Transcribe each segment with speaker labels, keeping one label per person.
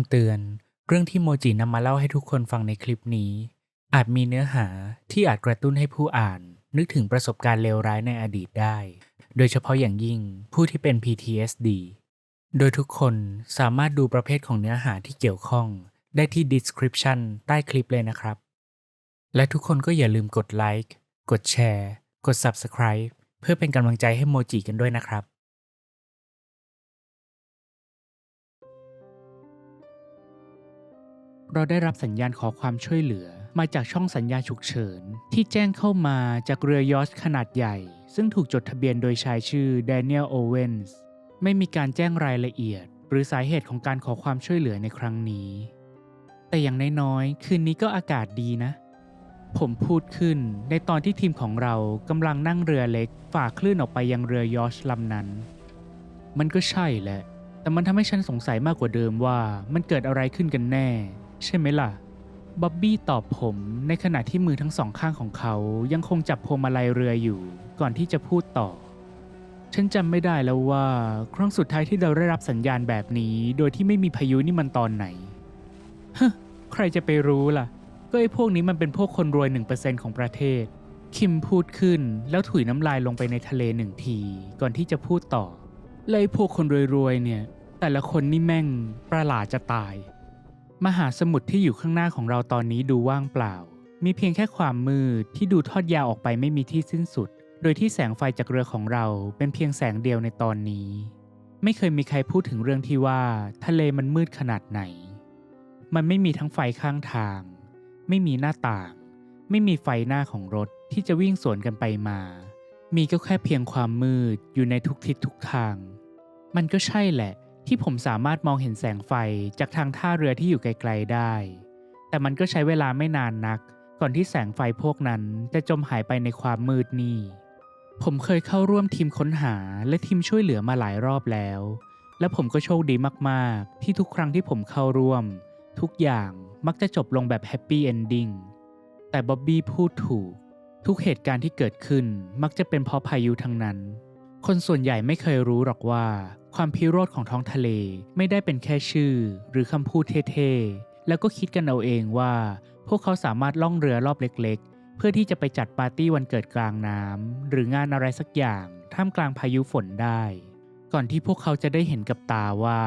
Speaker 1: ำเตือน เรื่องที่โมจินำมาเล่าให้ทุกคนฟังในคลิปนี้ อาจมีเนื้อหาที่อาจกระตุ้นให้ผู้อ่าน นึกถึงประสบการณ์เลวร้ายในอดีตได้ โดยเฉพาะอย่างยิ่งผู้ที่เป็น PTSD โดยทุกคนสามารถดูประเภทของเนื้อหาที่เกี่ยวข้องได้ที่ description ใต้คลิปเลยนะครับ และทุกคนก็อย่าลืมกดไลค์ กดแชร์ กด subscribe เพื่อเป็นกำลังใจให้โมจิกันด้วยนะครับ เราได้รับสัญญาณขอความช่วยเหลือ มาจากช่องสัญญาณฉุกเฉิน ที่แจ้งเข้ามาจากเรือยอชขนาดใหญ่ ซึ่งถูกจดทะเบียนโดยชายชื่อแดเนียลโอเวนส์ไม่มีการแจ้งรายละเอียด หรือสาเหตุของการขอความช่วยเหลือในครั้งนี้ แต่อย่างน้อยๆคืนนี้ก็อากาศดีนะ ผมพูดขึ้นในตอนที่ทีมของเรากำลังนั่งเรือเล็กฝ่าคลื่นออกไปยังเรือยอชลำนั้น มันก็ใช่แหละแต่มันทำให้ฉันสงสัยมากกว่าเดิมว่ามันเกิดอะไรขึ้นกันแน่ ใช่ไหมล่ะ บ๊อบบี้ตอบผมในขณะที่มือทั้งสองข้างของเขายังคงจับพวงมาลัยเรืออยู่ก่อนที่จะพูดต่อ ฉันจำไม่ได้แล้วว่าครั้งสุดท้ายที่เราได้รับสัญญาณแบบนี้ โดยที่ไม่มีพายุนี่มันตอนไหนฮะใครจะไปรู้ล่ะ ก็ไอ้พวกนี้มันเป็นพวกคนรวย 1%ของประเทศ คิมพูดขึ้นแล้วถุยน้ำลายลงไปในทะเลหนึ่งที ก่อนที่จะพูดต่อเลยไอพวกคนรวยๆเนี่ย แต่ละคนนี่แม่งประหลาดจะตาย มหาสมุทรที่อยู่ข้างหน้าของเราตอนนี้ดูว่างเปล่า มีเพียงแค่ความมืดที่ดูทอดยาวออกไปไม่มีที่สิ้นสุด โดยที่แสงไฟจากเรือของเราเป็นเพียงแสงเดียวในตอนนี้ ไม่เคยมีใครพูดถึงเรื่องที่ว่า ทะเลมันมืดขนาดไหน มันไม่มีทั้งไฟข้างทาง ไม่มีหน้าต่าง ไม่มีไฟหน้าของรถที่จะวิ่งสวนกันไปมา มีก็แค่เพียงความมืดอยู่ในทุกทิศทุกทาง มันก็ใช่แหละ ที่ผมสามารถมองเห็นแสงไฟจากทางท่าเรือที่อยู่ไกลๆได้ แต่มันก็ใช้เวลาไม่นานนัก ก่อนที่แสงไฟพวกนั้นจะจมหายไปในความมืดนี่ ผมเคยเข้าร่วมทีมค้นหาและทีมช่วยเหลือมาหลายรอบแล้ว และผมก็โชคดีมากๆ ที่ทุกครั้งที่ผมเข้าร่วม ทุกอย่างมักจะจบลงแบบแฮปปี้เอนดิ้ง แต่บ๊อบบี้พูดถูก ทุกเหตุการณ์ที่เกิดขึ้นมักจะเป็นเพราะพายุทั้งนั้น คนส่วนใหญ่ไม่เคยรู้หรอกว่า ความพิโรธของท้องทะเลไม่ได้เป็นแค่ชื่อ หรือคำพูดเท่ๆ แล้วก็คิดกันเอาเองว่า พวกเขาสามารถล่องเรือรอบเล็กๆ เพื่อที่จะไปจัดปาร์ตี้วันเกิดกลางน้ำหรืองานอะไรสักอย่าง ท่ามกลางพายุฝนได้ ก่อนที่พวกเขาจะได้เห็นกับตาว่า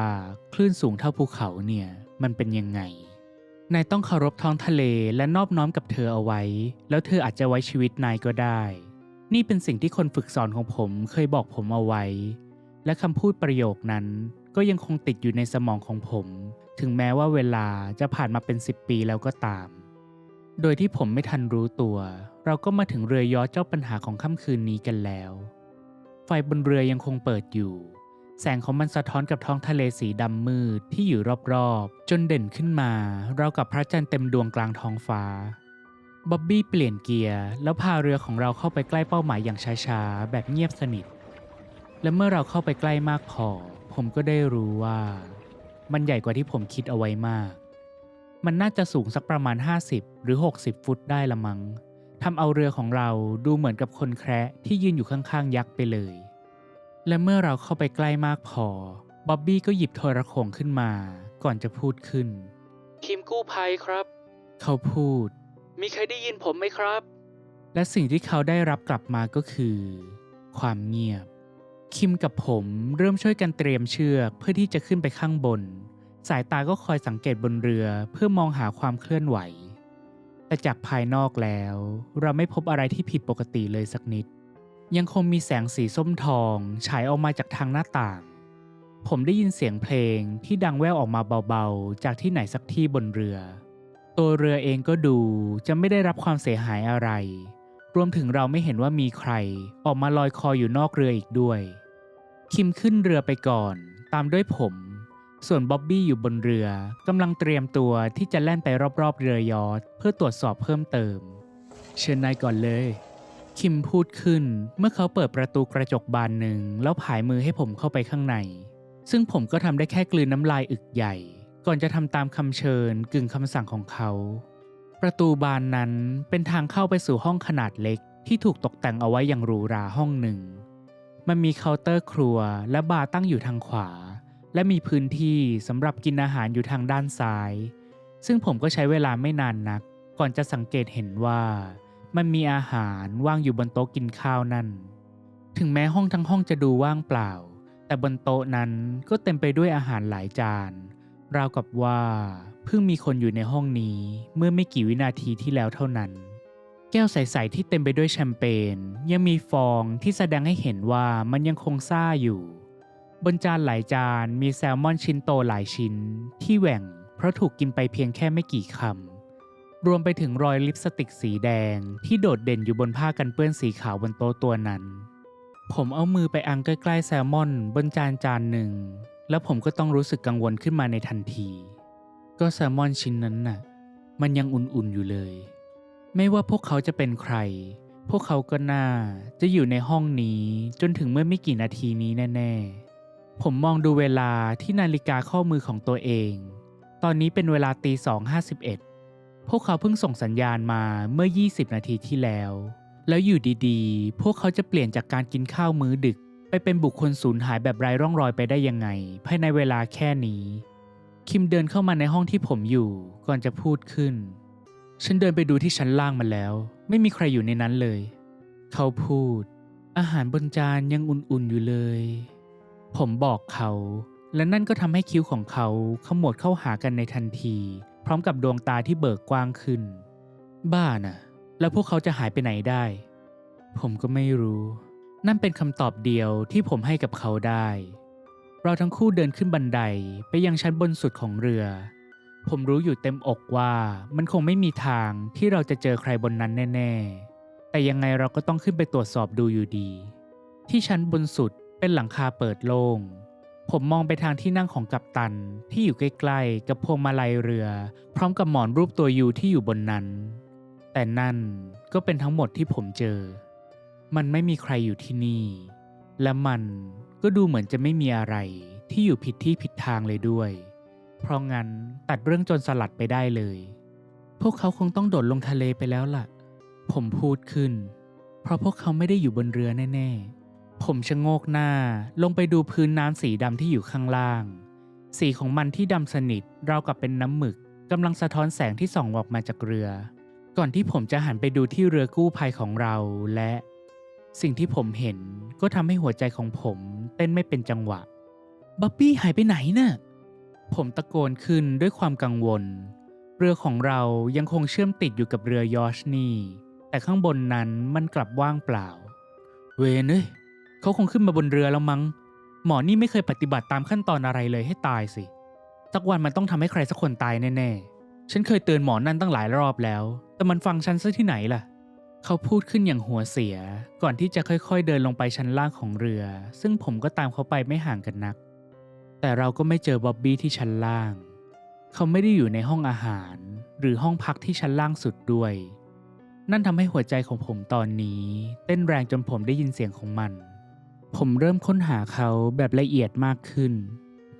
Speaker 1: คลื่นสูงเท่าภูเขาเนี่ยมันเป็นยังไงนายต้องเคารพท้องทะเลและนอบน้อมกับเธอเอาไว้ แล้วเธออาจจะไว้ชีวิตนายก็ได้ นี่เป็นสิ่งที่คนฝึกสอนของผมเคยบอกผมเอาไว้ และคำพูดประโยคนั้น ก็ยังคงติดอยู่ในสมองของผม ถึงแม้ว่าเวลาจะผ่านมาเป็น 10 ปีแล้วก็ตาม โดยที่ผมไม่ทันรู้ตัว เราก็มาถึงเรือยอชเจ้าปัญหาของค่ำคืนนี้กันแล้ว ไฟบนเรือยังคงเปิดอยู่ แสงของมันสะท้อนกับท้องทะเลสีดำมืดที่อยู่รอบๆ จนเด่นขึ้นมา เรากับพระจันทร์เต็มดวงกลางท้องฟ้าบ๊อบบี้เปลี่ยนเกียร์แล้วพาเรือของเราเข้าไปใกล้เป้าหมายอย่างช้าๆ แบบเงียบสนิท และเมื่อเราเข้าไปใกล้มากพอ ผมก็ได้รู้ว่า มันใหญ่กว่าที่ผมคิดเอาไว้มาก มันน่าจะสูงสักประมาณ 50 หรือ 60 ฟุตได้ละมัง้งทำเอาเรือของเราดูเหมือนกับคนแคระที่ยืนอยู่ข้างๆ ยักษ์ไปเลย และเมื่อเราเข้าไปใกล้มากพอบ๊อบบี้ก็หยิบโทรโขงขึ้นมา ก่อนจะพูดขึ้นทีมกู้ภัยครับ เขาพูด มีใครได้ยินผมไหมครับ และสิ่งที่เขาได้รับกลับมาก็คือ ความเงียบ คิมกับผมเริ่มช่วยกันเตรียมเชือกเพื่อที่จะขึ้นไปข้างบน สายตาก็คอยสังเกตบนเรือเพื่อมองหาความเคลื่อนไหว แต่จากภายนอกแล้ว เราไม่พบอะไรที่ผิดปกติเลยสักนิด ยังคงมีแสงสีส้มทองฉายออกมาจากทางหน้าต่าง ผมได้ยินเสียงเพลงที่ดังแว่วออกมาเบาๆ จากที่ไหนสักที่บนเรือ ตัวเรือเองก็ดูจะไม่ได้รับความเสียหายอะไร รวมถึงเราไม่เห็นว่ามีใครออกมาลอยคออยู่นอกเรืออีกด้วย คิมขึ้นเรือไปก่อน ตามด้วยผม ส่วนบ๊อบบี้อยู่บนเรือกำลังเตรียมตัวที่จะแล่นไปรอบๆ เรือยอชต์เพื่อตรวจสอบเพิ่มเติม เชิญนายก่อนเลย คิมพูดขึ้นเมื่อเขาเปิดประตูกระจกบานหนึ่งแล้วผายมือให้ผมเข้าไปข้างใน ซึ่งผมก็ทำได้แค่กลืนน้ำลายอึกใหญ่ ก่อนจะทำตามคำเชิญกึ่งคำสั่งของเขา ประตูบานนั้นเป็นทางเข้าไปสู่ห้องขนาดเล็กที่ถูกตกแต่งเอาไว้อย่างหรูหราห้องหนึ่ง มันมีเคาน์เตอร์ครัวและบาร์ตั้งอยู่ทางขวา และมีพื้นที่สำหรับกินอาหารอยู่ทางด้านซ้าย ซึ่งผมก็ใช้เวลาไม่นานนัก ก่อนจะสังเกตเห็นว่า มันมีอาหารว่างอยู่บนโต๊ะกินข้าวนั่น ถึงแม้ห้องทั้งห้องจะดูว่างเปล่า แต่บนโต๊ะนั้นก็เต็มไปด้วยอาหารหลายจาน ราวกับว่าเพิ่งมีคนอยู่ในห้องนี้เมื่อไม่กี่วินาทีที่แล้วเท่านั้น แก้วใส ๆ ที่เต็มไปด้วยแชมเปญยังมีฟองที่แสดงให้เห็นว่ามันยังคงซ่าอยู่ บนจานหลายจานมีแซลมอนชิ้นโตหลายชิ้น ที่แหว่งเพราะถูกกินไปเพียงแค่ไม่กี่คำ รวมไปถึงรอยลิปสติกสีแดงที่โดดเด่นอยู่บนผ้ากันเปื้อนสีขาวบนโต๊ะตัวนั้น ผมเอามือไปอังใกล้ ๆ แซลมอนบนจานจานหนึ่ง แล้วผมก็ต้องรู้สึกกังวลขึ้นมาในทันที ก็แซลมอนชิ้นนั้นน่ะ มันยังอุ่นๆอยู่เลย ไม่ว่าพวกเขาจะเป็นใคร พวกเขาก็น่าจะอยู่ในห้องนี้จนถึงเมื่อไม่กี่นาทีนี้แน่ ๆ ผมมองดูเวลาที่นาฬิกาข้อมือของตัวเอง ตอนนี้เป็นเวลาตีสองห้าสิบเอ็ดพวกเขาเพิ่งส่งสัญญาณมาเมื่อ 20 นาทีที่แล้ว แล้วอยู่ดีๆ พวกเขาจะเปลี่ยนจากการกินข้าวมื้อดึก ไปเป็นบุคคลสูญหายแบบไร้ร่องรอยไปได้ยังไง ภายในเวลาแค่นี้ คิมเดินเข้ามาในห้องที่ผมอยู่ก่อนจะพูดขึ้น ฉันเดินไปดูที่ชั้นล่างมันแล้ว ไม่มีใครอยู่ในนั้นเลย เขาพูด อาหารบนจานยังอุ่นๆอยู่เลย ผมบอกเขา และนั่นก็ทำให้คิ้วของเขาขมวดเข้าหากันในทันที พร้อมกับดวงตาที่เบิกกว้างขึ้น บ้าน่ะ แล้วพวกเขาจะหายไปไหนได้ ผมก็ไม่รู้ นั่นเป็นคำตอบเดียวที่ผมให้กับเขาได้ เราทั้งคู่เดินขึ้นบันไดไปยังชั้นบนสุดของเรือ ผมรู้อยู่เต็มอกว่ามันคงไม่มีทางที่เราจะเจอใครบนนั้นแน่ ๆ แต่ยังไงเราก็ต้องขึ้นไปตรวจสอบดูอยู่ดี ที่ชั้นบนสุดเป็นหลังคาเปิดโล่ง ผมมองไปทางที่นั่งของกัปตันที่อยู่ใกล้ๆ กับพวงมาลัยเรือ พร้อมกับหมอนรูปตัวยูที่อยู่บนนั้น แต่นั่นก็เป็นทั้งหมดที่ผมเจอ มันไม่มีใครอยู่ที่นี่ และมันก็ดูเหมือนจะไม่มีอะไรที่อยู่ผิดที่ผิดทางเลยด้วย เพราะงั้นตัดเรื่องจนสลัดไปได้เลย พวกเขาคงต้องโดดลงทะเลไปแล้วล่ะ ผมพูดขึ้น เพราะพวกเขาไม่ได้อยู่บนเรือแน่ๆ ผมชะโงกหน้าลงไปดูพื้นน้ำสีดำที่อยู่ข้างล่าง สีของมันที่ดำสนิทราวกับเป็นน้ำหมึกกำลังสะท้อนแสงที่ส่องออกมาจากเรือ ก่อนที่ผมจะหันไปดูที่เรือกู้ภัยของเราและ สิ่งที่ผมเห็นก็ทำให้หัวใจของผมเต้นไม่เป็นจังหวะบ๊อบบี้หายไปไหนน่ะ ผมตะโกนขึ้นด้วยความกังวล เรือของเรายังคงเชื่อมติดอยู่กับเรือยอชนี่ แต่ข้างบนนั้นมันกลับว่างเปล่า เวนเอ้ยเขาคงขึ้นมาบนเรือแล้วมั้ง หมอนี่ไม่เคยปฏิบัติตามขั้นตอนอะไรเลยให้ตายสิสักวันมันต้องทำให้ใครสักคนตายแน่ๆ ฉันเคยเตือนหมอนั่นตั้งหลายรอบแล้ว แต่มันฟังฉันซะที่ไหนล่ะ เขาพูดขึ้นอย่างหัวเสีย ก่อนที่จะค่อยๆเดินลงไปชั้นล่างของเรือ ซึ่งผมก็ตามเขาไปไม่ห่างกันนัก แต่เราก็ไม่เจอบ๊อบบี้ที่ชั้นล่าง เขาไม่ได้อยู่ในห้องอาหาร หรือห้องพักที่ชั้นล่างสุดด้วย นั่นทำให้หัวใจของผมตอนนี้ เต้นแรงจนผมได้ยินเสียงของมัน ผมเริ่มค้นหาเขาแบบละเอียดมากขึ้น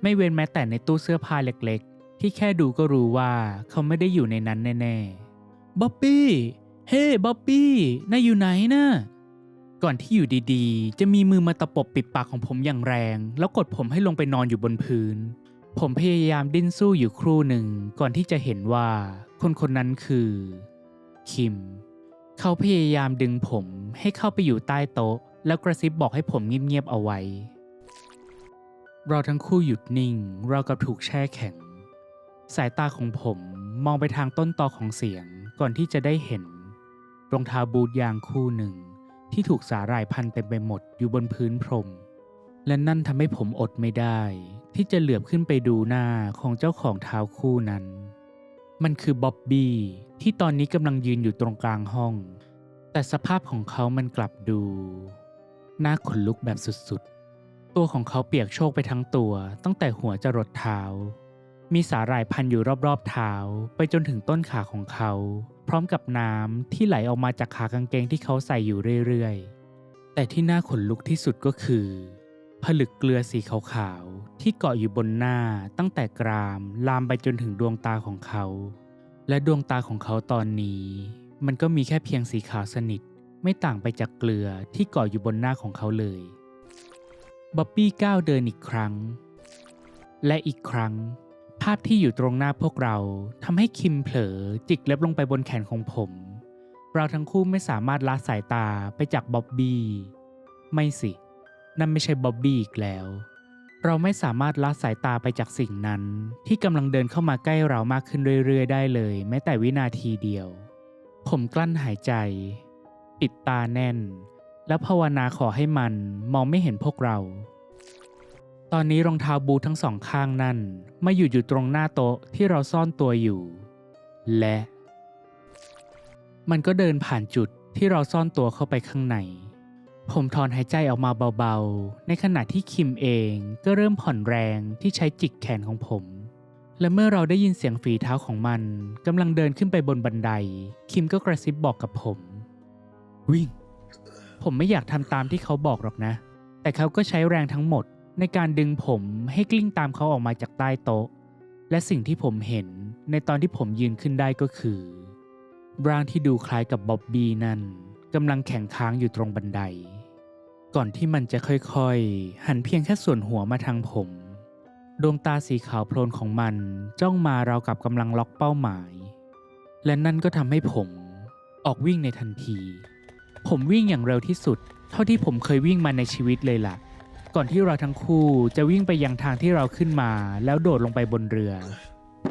Speaker 1: ไม่เว้นแม้แต่ในตู้เสื้อผ้าเล็กๆ ที่แค่ดูก็รู้ว่าเขาไม่ได้อยู่ในนั้นแน่ๆบ๊อบบี้ เฮ้บ๊อบบี้นายอยู่ไหนนะ่ะ ก่อนที่อยู่ดีๆ จะมีมือมาตะปบปิดปากของผมอย่างแรง แล้วกดผมให้ลงไปนอนอยู่บนพื้น ผมพยายามดิ้นสู้อยู่ครู่หนึ่ง ก่อนที่จะเห็นว่า คนคนนั้นคือ คิม เขาพยายามดึงผมให้เข้าไปอยู่ใต้โต๊ะ แล้วกระซิบบอกให้ผมเงียบๆเอาไว้ เราทั้งคู่หยุดนิ่ง เรากับถูกแช่แข็ง สายตาของผมมองไปทางต้นตอของเสียง ก่อนที่จะได้เห็น รองเท้าบูทยางคู่หนึ่ง ที่ถูกสาหร่ายพันเต็มไปหมดอยู่บนพื้นพรม และนั่นทำให้ผมอดไม่ได้ ที่จะเหลือบขึ้นไปดูหน้าของเจ้าของเท้าคู่นั้น มันคือบ๊อบบี้ที่ตอนนี้กำลังยืนอยู่ตรงกลางห้อง แต่สภาพของเขามันกลับดูน่าขนลุกแบบสุดๆ ตัวของเขาเปียกโชกไปทั้งตัว ตั้งแต่หัวจรดเท้า มีสาหร่ายพันอยู่รอบๆเท้าไปจนถึงต้นขาของเขา พร้อมกับน้ำที่ไหลออกมาจากขากางเกงที่เขาใส่อยู่เรื่อยๆ แต่ที่น่าขนลุกที่สุดก็คือ ผลึกเกลือสีขาวๆ ที่เกาะอยู่บนหน้าตั้งแต่กรามลามไปจนถึงดวงตาของเขา และดวงตาของเขาตอนนี้ มันก็มีแค่เพียงสีขาวสนิท ไม่ต่างไปจากเกลือที่เกาะอยู่บนหน้าของเขาเลยบ๊อบบี้ก้าวเดินอีกครั้ง และอีกครั้ง ภาพที่อยู่ตรงหน้าพวกเราทำให้คิมเผลอจิกเล็บลงไปบนแขนของผม เราทั้งคู่ไม่สามารถละสายตาไปจากบ๊อบบี้ ไม่สิ นั่นไม่ใช่บ๊อบบี้อีกแล้ว เราไม่สามารถละสายตาไปจากสิ่งนั้น ที่กำลังเดินเข้ามาใกล้เรามากขึ้นเรื่อยๆ ได้เลย แม้แต่วินาทีเดียว ผมกลั้นหายใจ ปิดตาแน่น แล้วภาวนาขอให้มันมองไม่เห็นพวกเรา ตอนนี้รองเท้าบูททั้งสองข้างนั่นมาอยู่อยู่ตรงหน้าโต๊ะที่เราซ่อนตัวอยู่ และ มันก็เดินผ่านจุดที่เราซ่อนตัวเข้าไปข้างใน ผมถอนหายใจออกมาเบาๆ ในขณะที่คิมเองก็เริ่มผ่อนแรงที่ใช้จิกแขนของผม และเมื่อเราได้ยินเสียงฝีเท้าของมันกำลังเดินขึ้นไปบนบันได คิมก็กระซิบบอกกับผม วิ่ง ผมไม่อยากทำตามที่เขาบอกหรอกนะ แต่เขาก็ใช้แรงทั้งหมด ในการดึงผมให้กลิ้งตามเขาออกมาจากใต้โต๊ะ และสิ่งที่ผมเห็นในตอนที่ผมยืนขึ้นได้ก็คือร่างที่ดูคล้ายกับบ๊อบบี้นั่นกำลังแข็งค้างอยู่ตรงบันได ก่อนที่มันจะค่อยๆ หันเพียงแค่ส่วนหัวมาทางผม ดวงตาสีขาวโพลนของมันจ้องมาเราวกับกำลังล็อกเป้าหมาย และนั่นก็ทำให้ผมออกวิ่งในทันที ผมวิ่งอย่างเร็วที่สุด เท่าที่ผมเคยวิ่งมาในชีวิตเลยล่ะ ก่อนที่เราทั้งคู่จะวิ่งไปยังทางที่เราขึ้นมาแล้วโดดลงไปบนเรือ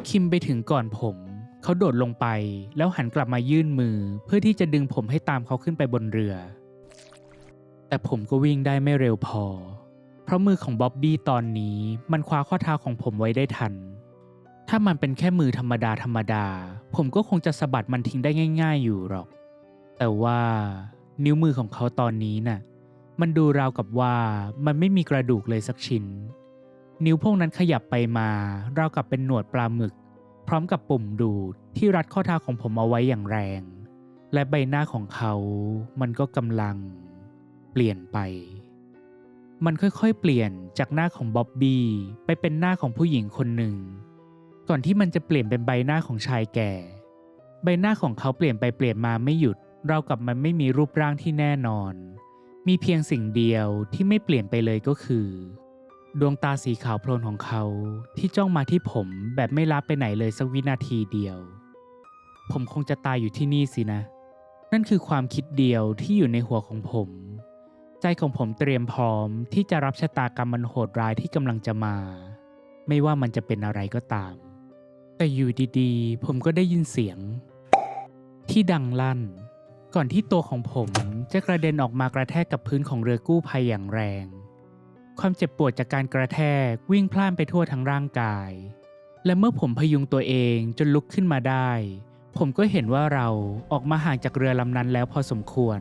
Speaker 1: คิมไปถึงก่อนผม เขาโดดลงไปแล้วหันกลับมายื่นมือ เพื่อที่จะดึงผมให้ตามเขาขึ้นไปบนเรือ แต่ผมก็วิ่งได้ไม่เร็วพอ เพราะมือของบ๊อบบี้ตอนนี้มันคว้าข้อเท้าของผมไว้ได้ทัน ถ้ามันเป็นแค่มือธรรมดาธรรมดา ผมก็คงจะสะบัดมันทิ้งได้ง่าย ๆ อยู่หรอก แต่ว่านิ้วมือของเขาตอนนี้น่ะ มันดูราวกับว่ามันไม่มีกระดูกเลยสักชิ้น นิ้วพวกนั้นขยับไปมาราวกับเป็นหนวดปลาหมึก พร้อมกับปุ่มดูดที่รัดข้อเท้าของผมเอาไว้อย่างแรง และใบหน้าของเขามันก็กำลัง เปลี่ยนไป มันค่อยๆ เปลี่ยนจากหน้าของบ๊อบบี้ไปเป็นหน้าของผู้หญิงคนหนึ่ง ก่อนที่มันจะเปลี่ยนเป็นใบหน้าของชายแก่ ใบหน้าของเขาเปลี่ยนไปเปลี่ยนมาไม่หยุดราวกับมันไม่มีรูปร่างที่แน่นอน มีเพียงสิ่งเดียวที่ไม่เปลี่ยนไปเลยก็คือ ดวงตาสีขาวโพลนของเขาที่จ้องมาที่ผมแบบไม่ลับไปไหนเลยสักวินาทีเดียว ผมคงจะตายอยู่ที่นี่สินะ นั่นคือความคิดเดียวที่อยู่ในหัวของผม ใจของผมเตรียมพร้อมที่จะรับชะตากรรมมันโหดร้ายที่กำลังจะมา ไม่ว่ามันจะเป็นอะไรก็ตาม แต่อยู่ดีๆ ผมก็ได้ยินเสียง ที่ดังลั่น ก่อนที่ตัวของผมจะกระเด็นออกมากระแทกกับพื้นของเรือกู้ภัยอย่างแรง ความเจ็บปวดจากการกระแทกวิ่งพล่านไปทั่วทั้งร่างกาย และเมื่อผมพยุงตัวเองจนลุกขึ้นมาได้ ผมก็เห็นว่าเราออกมาห่างจากเรือลำนั้นแล้วพอสมควร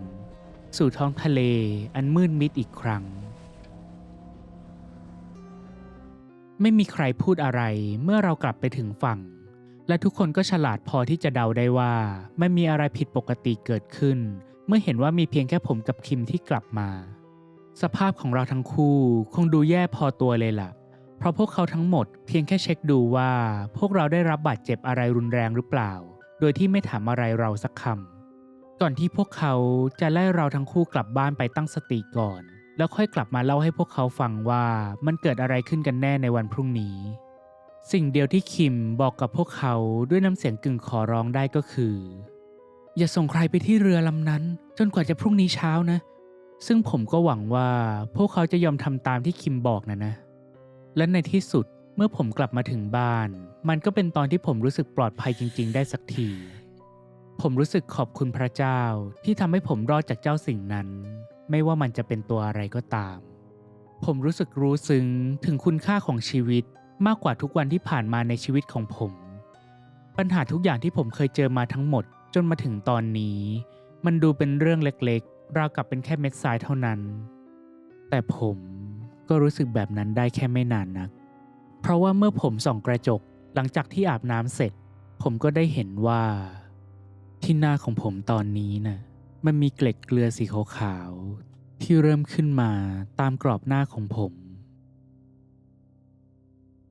Speaker 1: สู่ท้องทะเลอันมืดมิดอีกครั้ง ไม่มีใครพูดอะไรเมื่อเรากลับไปถึงฝั่ง และทุกคนก็ฉลาดพอที่จะเดาได้ว่าไม่มีอะไรผิดปกติเกิดขึ้น เมื่อเห็นว่ามีเพียงแค่ผมกับคิมที่กลับมา สภาพของเราทั้งคู่คงดูแย่พอตัวเลยล่ะ เพราะพวกเขาทั้งหมดเพียงแค่เช็คดูว่า พวกเราได้รับบาดเจ็บอะไรรุนแรงหรือเปล่า โดยที่ไม่ถามอะไรเราสักคำก่อนที่พวกเขาจะไล่เราทั้งคู่กลับบ้านไปตั้งสติก่อน แล้วค่อยกลับมาเล่าให้พวกเขาฟังว่ามันเกิดอะไรขึ้นกันแน่ในวันพรุ่งนี้ สิ่งเดียวที่คิมบอกกับพวกเขาด้วยน้ำเสียงกึ่งขอร้องได้ก็คือ อย่าส่งใครไปที่เรือลำนั้น จนกว่าจะพรุ่งนี้เช้านะ ซึ่งผมก็หวังว่าพวกเขาจะยอมทำตามที่คิมบอกนะนะ และในที่สุดเมื่อผมกลับมาถึงบ้าน มันก็เป็นตอนที่ผมรู้สึกปลอดภัยจริง ๆ ได้สักที ผมรู้สึกขอบคุณพระเจ้าที่ทำให้ผมรอดจากเจ้าสิ่งนั้น ไม่ว่ามันจะเป็นตัวอะไรก็ตามผมรู้สึกรู้ซึ้งถึงคุณค่าของชีวิต มากกว่าทุกวันที่ผ่านมาในชีวิตของผม ปัญหาทุกอย่างที่ผมเคยเจอมาทั้งหมดจนมาถึงตอนนี้ มันดูเป็นเรื่องเล็กๆ ราวกับเป็นแค่เม็ดทรายเท่านั้น แต่ผมก็รู้สึกแบบนั้นได้แค่ไม่นานนัก เพราะว่าเมื่อผมส่องกระจกหลังจากที่อาบน้ำเสร็จ ผมก็ได้เห็นว่า ที่หน้าของผมตอนนี้น่ะมันมีเกล็ดเกลือสีขาวๆที่เริ่มขึ้นมาตามกรอบหน้าของผม